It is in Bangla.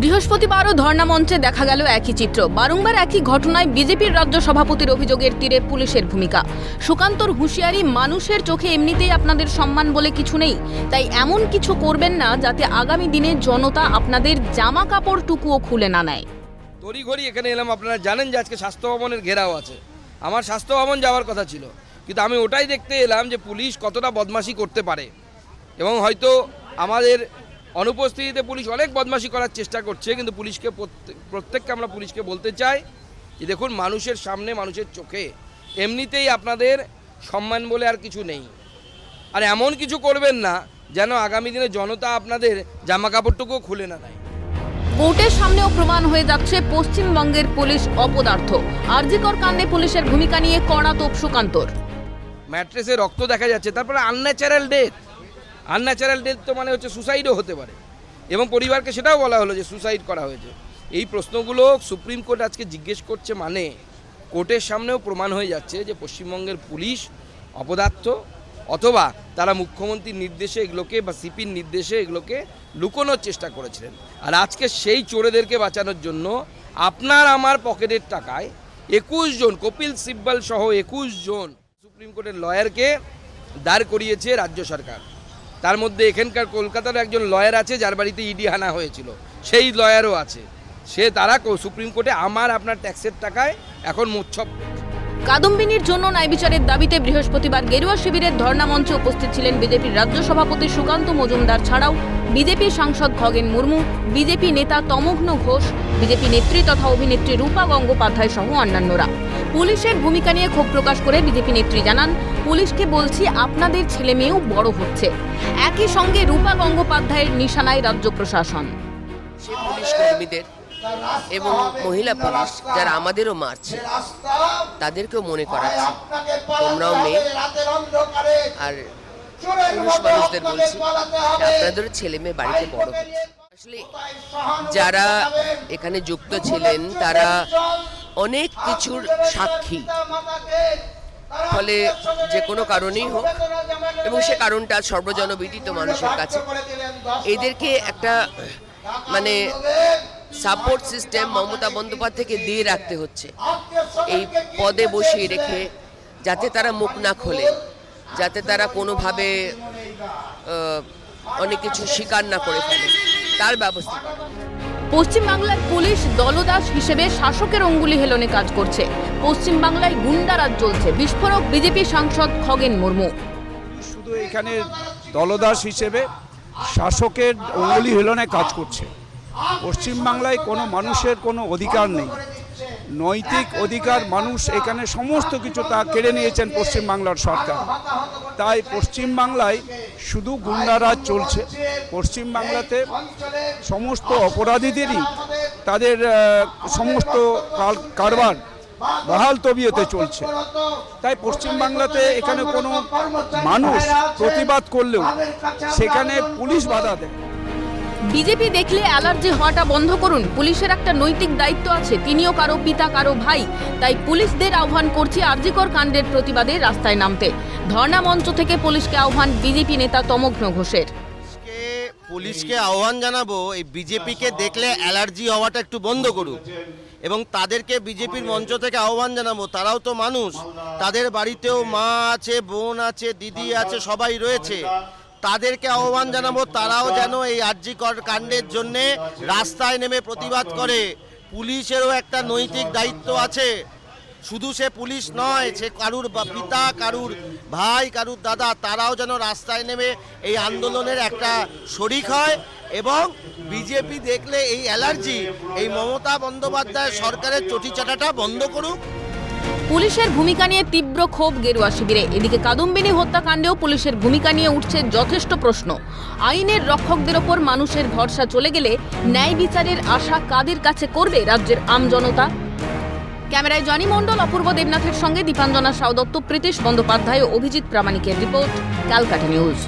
বৃহস্পতিবারও ধর্ণা মঞ্চে দেখা গেল একই চিত্র। বারংবার একই ঘটনায় বিজেপির রাজ্য সভাপতির অভিযোগের তীরে পুলিশের ভূমিকা। সুকান্তর হুঁশিয়ারি, মানুষের চোখে এমনিতেই আপনাদের সম্মান বলে কিছু নেই। তাই এমন কিছু করবেন না যাতে আগামী দিনে জনতা আপনাদের জামা কাপড়টুকুও খুলে না নেয়। তড়িঘড়ি এখানে এলাম, আপনারা জানেন যে আজকে স্বাস্থ্য ভবনের ঘেরাও আছে। আমার স্বাস্থ্য ভবন যাওয়ার কথা ছিল। কিন্তু আমি ওটাই দেখতে এলাম যে পুলিশ কতটা বদমাশি করতে পারে। এবং হয়তো আমাদের অনুপস্থিতিতে পুলিশ অনেক বদমাশি করার চেষ্টা করছে কিন্তু পুলিশকে প্রত্যেক- প্রত্যেককে আমরা পুলিশকে বলতে চাই যে দেখুন মানুষের সামনে মানুষের চোখে এমনিতেই আপনাদের সম্মান বলে আর কিছু নেই। আর এমন কিছু করবেন না যেন আগামী দিনে জনতা আপনাদের জামা কাপড়টুকুও খুলে না নেয় কোর্টের সামনেও প্রমাণ হয়ে যাচ্ছে পশ্চিমবঙ্গের পুলিশ অপদার্থ। আরজিকর কাণ্ডে পুলিশের ভূমিকা নিয়ে কড়া তোপ সুকান্তর। ম্যাট্রেসে রক্ত দেখা যাচ্ছে তারপরে আনন্যাচারাল ডেথ আনন্যাচারাল ডেথ তো মানে হচ্ছে সুসাইডও হতে পারে। এবং পরিবারকে সেটাও বলা হলো যে সুসাইড করা হয়েছে। এই প্রশ্নগুলো সুপ্রিম কোর্ট আজকে জিজ্ঞেস করছে মানে কোর্টের সামনেও প্রমাণ হয়ে যাচ্ছে যে পশ্চিমবঙ্গের পুলিশ অপদার্থ অথবা তারা মুখ্যমন্ত্রীর নির্দেশে এগুলোকে বা সিপির নির্দেশে এগুলোকে লুকোনোর চেষ্টা করেছিলেন। আর আজকে সেই চোরেদেরকে বাঁচানোর জন্য আপনার আমার পকেটের টাকায় একুশ জন, কপিল সিব্বল সহ একুশ জন সুপ্রিম কোর্টের লয়ারকে দাঁড় করিয়েছে রাজ্য সরকার। তার মধ্যে এখানকার কলকাতার একজন লয়ার আছে, যার বাড়িতে ইডি হানা হয়েছিল। সেই লয়ারও আছে। সে তারা সুপ্রিম কোর্টে আমার আপনার ট্যাক্সের টাকায় এখন মোচ্ছব। কাদম্বিনীর জন্য ন্যায় বিচারের দাবিতে বৃহস্পতিবার গেরুয়া শিবিরের ধর্ণা মঞ্চে উপস্থিত ছিলেন বিজেপির রাজ্য সভাপতি সুকান্ত মজুমদার ছাড়াও বিজেপি সাংসদ খগেন মুর্মু, বিজেপি নেতা তমঘ্ন ঘোষ, বিজেপি নেত্রী তথা অভিনেত্রী রূপা গঙ্গোপাধ্যায় সহ অন্যান্যরা। পুলিশের ভূমিকা নিয়ে ক্ষোভ প্রকাশ করে বিজেপি নেত্রী জানান, পুলিশকে বলছি আপনাদের ছেলে মেয়েও বড় হচ্ছে। একই সঙ্গে রূপা গঙ্গোপাধ্যায়ের নিশানায় রাজ্য প্রশাসন। পুলিশ কর্মীদের এবং মহিলা পুলিশ যারা আমাদেরও মারছে, তাদেরকেও মনে করাচ্ছে। তোমরাও মেয়ে আর পুরুষ মানুষদের বলছি, আপনাদেরও ছেলে মেয়ে বাড়িতে বড়। আসলে যারা এখানে যুক্ত ছিলেন, তারা অনেক কিছুর সাক্ষী। ফলে যে কোনো কারণেই হোক, এবং সে কারণটা সর্বজনবিদিত মানুষের কাছে। এদেরকে একটা মানে সাপোর্ট সিস্টেম মমতা বন্দ্যোপাধ্যায়কে দিয়ে রাখতে হচ্ছে। এই পদে বসিয়ে রেখে যাতে তারা মুখ না খোলে যাতে তারা কোনোভাবে অনেক কিছু স্বীকার না করে ফেলে তার ব্যবস্থা। পশ্চিমবাংলার পুলিশ দলদাস হিসেবে শাসকের অঙ্গুলি হেলনে কাজ করছে। পশ্চিমবাংলায় গুন্ডারাজ চলছে। বিস্ফোরক বিজেপি সাংসদ খগেন মুর্মু। শুধু এখানে দলদাস হিসেবে শাসকের অঙ্গুলি হেলনে কাজ করছে। পশ্চিমবাংলায় কোনো মানুষের কোনো অধিকার নেই। নৈতিক অধিকার মানুষ এখানে সমস্ত কিছু তা কেড়ে নিয়েছেন পশ্চিমবাংলার সরকার। তাই পশ্চিমবাংলায় শুধু গুন্ডারাজ চলছে। পশ্চিমবাংলাতে সমস্ত অপরাধীদেরই তাদের সমস্ত কারবার বহাল তবিয়তে চলছে। তাই পশ্চিমবাংলাতে এখানে কোনো মানুষ প্রতিবাদ করলেও সেখানে পুলিশ বাধা দেয়। বিজেপি দেখলে অ্যালার্জি হওয়াটা বন্ধ করুন। পুলিশের একটা নৈতিক দায়িত্ব আছে। তিনিও কারও পিতা, কারও ভাই। তাই পুলিশদের আহ্বান করছি আরজিকর কাণ্ডের প্রতিবাদে রাস্তায় নামতে। ধর্ণা মঞ্চ থেকে পুলিশকে আহ্বান বিজেপি নেতা তমঘ্ন ঘোষের। পুলিশকে আহ্বান জানাব, এই বিজেপিকে দেখলে অ্যালার্জি হওয়াটা একটু বন্ধ করুক। এবং তাদেরকে বিজেপির মঞ্চ থেকে আহ্বান জানাব, তারাও তো মানুষ। তাদের বাড়িতেও মা আছে, বোন আছে, দিদি আছে, সবাই রয়েছে। তাদেরকে আহ্বান জানাব, তারাও যেন এই আর্যিকর কাণ্ডের জন্যে রাস্তায় নেমে প্রতিবাদ করে। পুলিশেরও একটা নৈতিক দায়িত্ব আছে। শুধু সে পুলিশ নয়, সে কারুর পিতা, কারুর ভাই, কারুর দাদা, তারাও যেন রাস্তায় নেমে এই আন্দোলনের একটা শরিক হয় এবং বিজেপি দেখলে এই অ্যালার্জি, এই মমতা বন্দ্যোপাধ্যায় সরকারের চটিচাটাটা বন্ধ করুক। পুলিশের ভূমিকা নিয়ে তীব্র ক্ষোভ গেরুয়া শিবিরে। এদিকে কাদম্বিনী হত্যাকাণ্ডেও পুলিশের ভূমিকা নিয়ে উঠছে যথেষ্ট প্রশ্ন। আইনের রক্ষকদের ওপর মানুষের ভরসা চলে গেলে ন্যায় বিচারের আশা কাদের কাছে করবে রাজ্যের আমজনতা ক্যামেরায় জনি মণ্ডল, অপূর্ব দেবনাথের সঙ্গে দীপাঞ্জনা সাউদত্ত, প্রীতিশ বন্দ্যোপাধ্যায় ও অভিজিৎ প্রামাণিকের রিপোর্ট, ক্যালকাটা নিউজ।